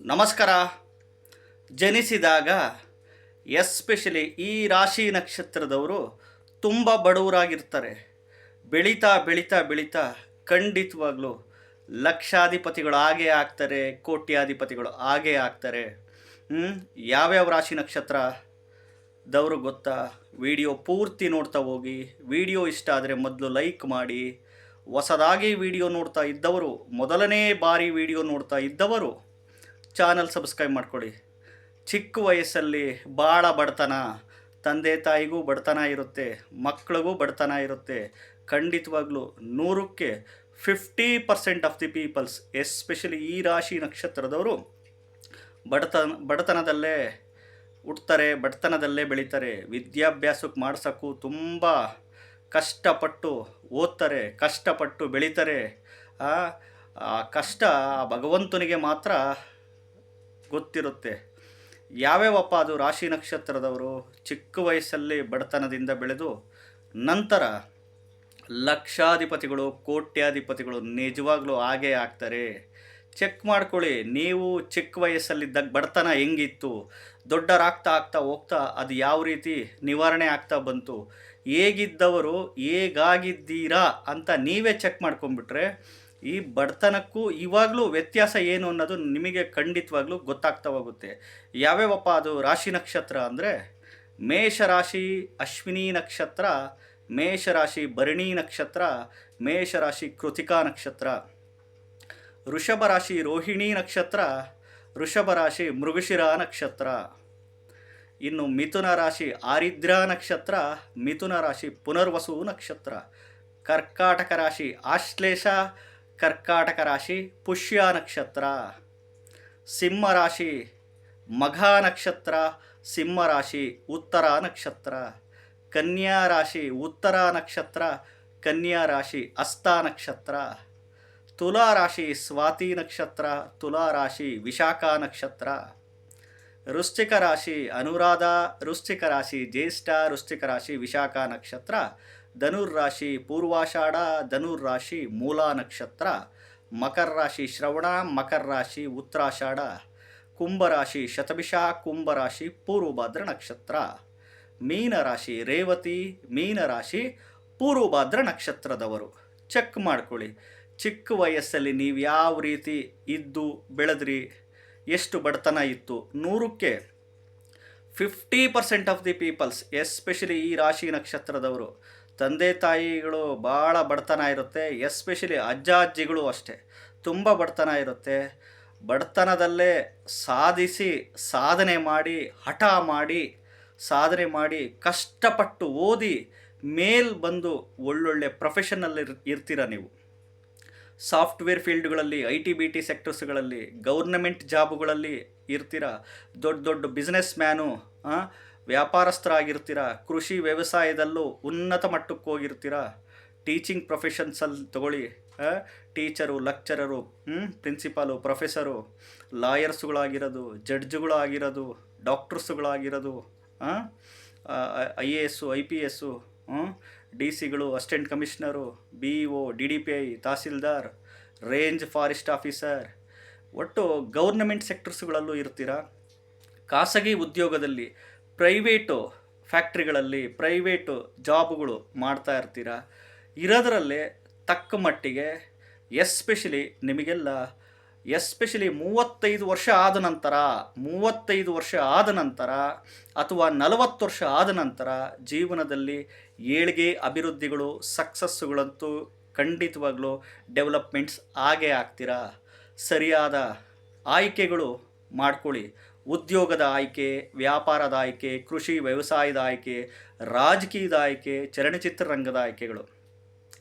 ನಮಸ್ಕಾರ. ಜನಿಸಿದಾಗ, ಎಸ್ಪೆಷಲಿ ಈ ರಾಶಿ ನಕ್ಷತ್ರದವರು ತುಂಬ ಬಡವರಾಗಿರ್ತಾರೆ. ಬೆಳೀತಾ ಬೆಳೀತಾ ಬೆಳೀತಾ ಖಂಡಿತವಾಗ್ಲೂ ಲಕ್ಷಾಧಿಪತಿಗಳು ಹಾಗೇ ಆಗ್ತಾರೆ, ಕೋಟ್ಯಾಧಿಪತಿಗಳು ಹಾಗೇ ಆಗ್ತಾರೆ? ಯಾವ್ಯಾವ ರಾಶಿ ನಕ್ಷತ್ರ ದವರು ಗೊತ್ತಾ? ವಿಡಿಯೋ ಪೂರ್ತಿ ನೋಡ್ತಾ ಹೋಗಿ, ವಿಡಿಯೋ ಇಷ್ಟ ಆದರೆ ಮೊದಲು ಲೈಕ್ ಮಾಡಿ. ಹೊಸದಾಗಿ ವಿಡಿಯೋ ನೋಡ್ತಾ ಇದ್ದವರು, ಮೊದಲನೇ ಬಾರಿ ವಿಡಿಯೋ ನೋಡ್ತಾ ಇದ್ದವರು ಚಾನಲ್ ಸಬ್ಸ್ಕ್ರೈಬ್ ಮಾಡ್ಕೊಳ್ಳಿ. ಚಿಕ್ಕ ವಯಸ್ಸಲ್ಲಿ ಭಾಳ ಬಡತನ, ತಂದೆ ತಾಯಿಗೂ ಬಡತನ ಇರುತ್ತೆ ಮಕ್ಕಳಿಗೂ ಬಡತನ ಇರುತ್ತೆ. ಖಂಡಿತವಾಗ್ಲೂ ನೂರಕ್ಕೆ fifty percent of the peoples, especially ಈ ರಾಶಿ ನಕ್ಷತ್ರದವರು, ಬಡತನ, ಬಡತನದಲ್ಲೇ ಹುಟ್ತಾರೆ, ಬಡತನದಲ್ಲೇ ಬೆಳೀತಾರೆ. ವಿದ್ಯಾಭ್ಯಾಸಕ್ಕೆ ಮಾಡ್ಸೋಕ್ಕೂ ತುಂಬ ಕಷ್ಟಪಟ್ಟು ಓದ್ತಾರೆ, ಕಷ್ಟಪಟ್ಟು ಬೆಳೀತಾರೆ. ಆ ಕಷ್ಟ ಭಗವಂತನಿಗೆ ಮಾತ್ರ ಗೊತ್ತಿರುತ್ತೆ. ಯಾವ್ಯಾವಪ್ಪ ಅದು ರಾಶಿ ನಕ್ಷತ್ರದವರು ಚಿಕ್ಕ ವಯಸ್ಸಲ್ಲಿ ಬಡತನದಿಂದ ಬೆಳೆದು ನಂತರ ಲಕ್ಷಾಧಿಪತಿಗಳು, ಕೋಟ್ಯಾಧಿಪತಿಗಳು ನಿಜವಾಗ್ಲೂ ಹಾಗೇ ಆಗ್ತಾರೆ. ಚೆಕ್ ಮಾಡ್ಕೊಳ್ಳಿ, ನೀವು ಚಿಕ್ಕ ವಯಸ್ಸಲ್ಲಿದ್ದಾಗ ಬಡತನ ಹೆಂಗಿತ್ತು? ದೊಡ್ಡರಾಗ್ತಾ ಆಗ್ತಾ ಹೋಗ್ತಾ ಅದು ಯಾವ ರೀತಿ ನಿವಾರಣೆ ಆಗ್ತಾ ಬಂತು? ಹೇಗಿದ್ದವರು ಹೇಗಾಗಿದ್ದೀರಾ ಅಂತ ನೀವೇ ಚೆಕ್ ಮಾಡ್ಕೊಂಬಿಟ್ರೆ ಈ ಬಡತನಕ್ಕೂ ಇವಾಗಲೂ ವ್ಯತ್ಯಾಸ ಏನು ಅನ್ನೋದು ನಿಮಗೆ ಖಂಡಿತವಾಗ್ಲೂ ಗೊತ್ತಾಗ್ತಾ ಹೋಗುತ್ತೆ. ಯಾವ್ಯಾವಪ್ಪ ಅದು ರಾಶಿ ನಕ್ಷತ್ರ ಅಂದರೆ? ಮೇಷರಾಶಿ ಅಶ್ವಿನಿ ನಕ್ಷತ್ರ ಮೇಷರಾಶಿ ಭರಣಿ ನಕ್ಷತ್ರ ಮೇಷರಾಶಿ ಕೃತಿಕಾ ನಕ್ಷತ್ರ. ಋಷಭ ರಾಶಿ, ರೋಹಿಣಿ ನಕ್ಷತ್ರ ಋಷಭ ರಾಶಿ, ಮೃಗಶಿರ ನಕ್ಷತ್ರ. ಇನ್ನು ಮಿಥುನ ರಾಶಿ, ಆರಿದ್ರ ನಕ್ಷತ್ರ, ಮಿಥುನ ರಾಶಿ, ಪುನರ್ವಸು ನಕ್ಷತ್ರ. ಕರ್ಕಾಟಕ ರಾಶಿ, ಆಶ್ಲೇಷ ಕರ್ಕಾಟಕ ರಾಶಿ ಪುಷ್ಯ ನಕ್ಷತ್ರ. ಸಿಂಹ ರಾಶಿ ಮಘ ನಕ್ಷತ್ರ. ಸಿಂಹ ರಾಶಿ ಉತ್ತರ ನಕ್ಷತ್ರ. ಕನ್ಯಾ ರಾಶಿ ಉತ್ತರ ನಕ್ಷತ್ರ. ಕನ್ಯಾ ರಾಶಿ ಹಸ್ತ ನಕ್ಷತ್ರ. ತುಲಾ ರಾಶಿ ಸ್ವಾತಿ ನಕ್ಷತ್ರ. ತುಲಾ ರಾಶಿ ವಿಶಾಖ ನಕ್ಷತ್ರ. ವೃಶ್ಚಿಕ ರಾಶಿ ಅನುರಾಧ. ವೃಶ್ಚಿಕ ರಾಶಿ ಜ್ಯೇಷ್ಠ. ವೃಶ್ಚಿಕ ರಾಶಿ ವಿಶಾಖ ನಕ್ಷತ್ರ. ಧನುರ್ ರಾಶಿ ಪೂರ್ವಾಷಾಢ, ಧನುರ್ ರಾಶಿ ಮೂಲ ನಕ್ಷತ್ರ, ಮಕರ ರಾಶಿ ಶ್ರವಣ, ಮಕರ ರಾಶಿ ಉತ್ತರಾಷಾಢ ಕುಂಭರಾಶಿ ಶತಭಿಷ ಕುಂಭರಾಶಿ ಪೂರ್ವಭಾದ್ರ ನಕ್ಷತ್ರ. ಮೀನರಾಶಿ ರೇವತಿ ಮೀನರಾಶಿ ಪೂರ್ವಭಾದ್ರ ನಕ್ಷತ್ರದವರು. ಚೆಕ್ ಮಾಡ್ಕೊಳ್ಳಿ. ಚಿಕ್ಕ ವಯಸ್ಸಲ್ಲಿ ನೀವು ಯಾವ ರೀತಿ ಇದ್ದು, ಬೆಳೆದ್ರಿ, ಎಷ್ಟು ಬಡತನ ಇತ್ತು, ನೂರಕ್ಕೆ fifty percent of the peoples, especially ಈ ರಾಶಿ ನಕ್ಷತ್ರದವರು ತಂದೆ ತಾಯಿಗಳು ಭಾಳ ಬಡತನ ಇರುತ್ತೆ, ಎಸ್ಪೆಷಲಿ ಅಜ್ಜ ಅಜ್ಜಿಗಳು ಅಷ್ಟೇ. ತುಂಬ ಬಡತನ ಇರುತ್ತೆ. ಬಡತನದಲ್ಲೇ ಸಾಧಿಸಿ, ಸಾಧನೆ ಮಾಡಿ, ಹಠ ಮಾಡಿ, ಸಾಧನೆ ಮಾಡಿ, ಕಷ್ಟಪಟ್ಟು ಓದಿ ಮೇಲ್ ಬಂದು ಒಳ್ಳೊಳ್ಳೆ ಪ್ರೊಫೆಷನಲ್ಲಿ ಇರ್ತೀರ ನೀವು. ಸಾಫ್ಟ್ವೇರ್ ಫೀಲ್ಡ್ಗಳಲ್ಲಿ, ಐ ಟಿ, ಬಿ ಟಿ ಸೆಕ್ಟರ್ಸ್ಗಳಲ್ಲಿ, ಗೌರ್ನಮೆಂಟ್ ಜಾಬ್ಗಳಲ್ಲಿ ಇರ್ತೀರ. ದೊಡ್ಡ ದೊಡ್ಡ ಬಿಸ್ನೆಸ್ ಮ್ಯಾನು ವ್ಯಾಪಾರಸ್ಥರಾಗಿರ್ತೀರ? ಕೃಷಿ ವ್ಯವಸಾಯದಲ್ಲೂ ಉನ್ನತ ಮಟ್ಟಕ್ಕೆ ಹೋಗಿರ್ತೀರ? ಟೀಚಿಂಗ್ ಪ್ರೊಫೆಷನ್ಸಲ್ಲಿ ತಗೊಳ್ಳಿ. ಟೀಚರು, ಲೆಕ್ಚರರು ಪ್ರಿನ್ಸಿಪಾಲು, ಪ್ರೊಫೆಸರು, ಲಾಯರ್ಸ್ಗಳಾಗಿರೋದು, ಜಡ್ಜ್ಗಳಾಗಿರೋದು, ಡಾಕ್ಟರ್ಸ್ಗಳಾಗಿರೋದು I A S, I P S D ಸಿಗಳು assistant commissioner, B O, D D P I, tahsildar, range forest officer. ಒಟ್ಟು ಗೌರ್ನಮೆಂಟ್ ಸೆಕ್ಟರ್ಸ್ಗಳಲ್ಲೂ ಇರ್ತೀರ? ಖಾಸಗಿ ಉದ್ಯೋಗದಲ್ಲಿ ಪ್ರೈವೇಟು ಫ್ಯಾಕ್ಟ್ರಿಗಳಲ್ಲಿ ಪ್ರೈವೇಟು ಜಾಬ್ಗಳು ಮಾಡ್ತಾ ಇರ್ತೀರ? ಇರೋದರಲ್ಲೇ ತಕ್ಕ ಮಟ್ಟಿಗೆ ಎಸ್ಪೆಷಲಿ ನಿಮಗೆಲ್ಲ ಎಸ್ಪೆಷಲಿ ಮೂವತ್ತೈದು ವರ್ಷ ಆದ ನಂತರ, ಮೂವತ್ತೈದು ವರ್ಷ ಆದ ನಂತರ ಅಥವಾ ನಲವತ್ತು ವರ್ಷ ಆದ ನಂತರ ಜೀವನದಲ್ಲಿ ಏಳಿಗೆ ಅಭಿವೃದ್ಧಿಗಳು, ಸಕ್ಸಸ್ಸುಗಳಂತೂ ಖಂಡಿತವಾಗ್ಲೂ ಡೆವಲಪ್ಮೆಂಟ್ಸ್ ಆಗೇ ಆಗ್ತೀರಾ? ಸರಿಯಾದ ಆಯ್ಕೆಗಳು ಮಾಡ್ಕೊಳ್ಳಿ. ಉದ್ಯೋಗದ ಆಯ್ಕೆ, ವ್ಯಾಪಾರದ ಆಯ್ಕೆ, ಕೃಷಿ ವ್ಯವಸಾಯದ ಆಯ್ಕೆ, ರಾಜಕೀಯದ ಆಯ್ಕೆ ಚಲನಚಿತ್ರರಂಗದ ಆಯ್ಕೆಗಳು.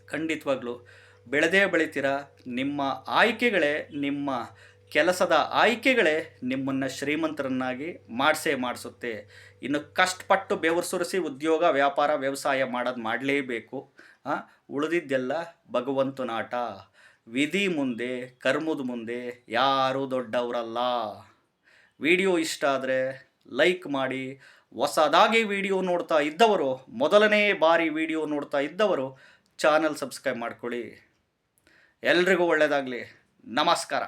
ಖಂಡಿತವಾಗ್ಲೂ ಬೆಳೆದೇ ಬೆಳಿತೀರ ನಿಮ್ಮ ಆಯ್ಕೆಗಳೇ ನಿಮ್ಮ ಕೆಲಸದ ಆಯ್ಕೆಗಳೇ ನಿಮ್ಮನ್ನು ಶ್ರೀಮಂತರನ್ನಾಗಿ ಮಾಡಿಸೇ ಮಾಡಿಸುತ್ತೆ. ಇನ್ನು ಕಷ್ಟಪಟ್ಟು ಬೆವರು ಸುರಿಸಿ ಉದ್ಯೋಗ, ವ್ಯಾಪಾರ, ವ್ಯವಸಾಯ ಮಾಡೋದು ಮಾಡಲೇಬೇಕು. ಉಳಿದಿದ್ದೆಲ್ಲ ಭಗವಂತನಾಟ ವಿಧಿ ಮುಂದೆ, ಕರ್ಮದ ಮುಂದೆ ಯಾರೂ ದೊಡ್ಡವರಲ್ಲ. ವಿಡಿಯೋ ಇಷ್ಟ ಆದರೆ ಲೈಕ್ ಮಾಡಿ. ಹೊಸದಾಗಿ ವಿಡಿಯೋ ನೋಡ್ತಾ ಇದ್ದವರು, ಮೊದಲನೇ ಬಾರಿ ವಿಡಿಯೋ ನೋಡ್ತಾ ಇದ್ದವರು ಚಾನಲ್ ಸಬ್ಸ್ಕ್ರೈಬ್ ಮಾಡ್ಕೊಳ್ಳಿ. ಎಲ್ರಿಗೂ ಒಳ್ಳೆಯದಾಗಲಿ ನಮಸ್ಕಾರ.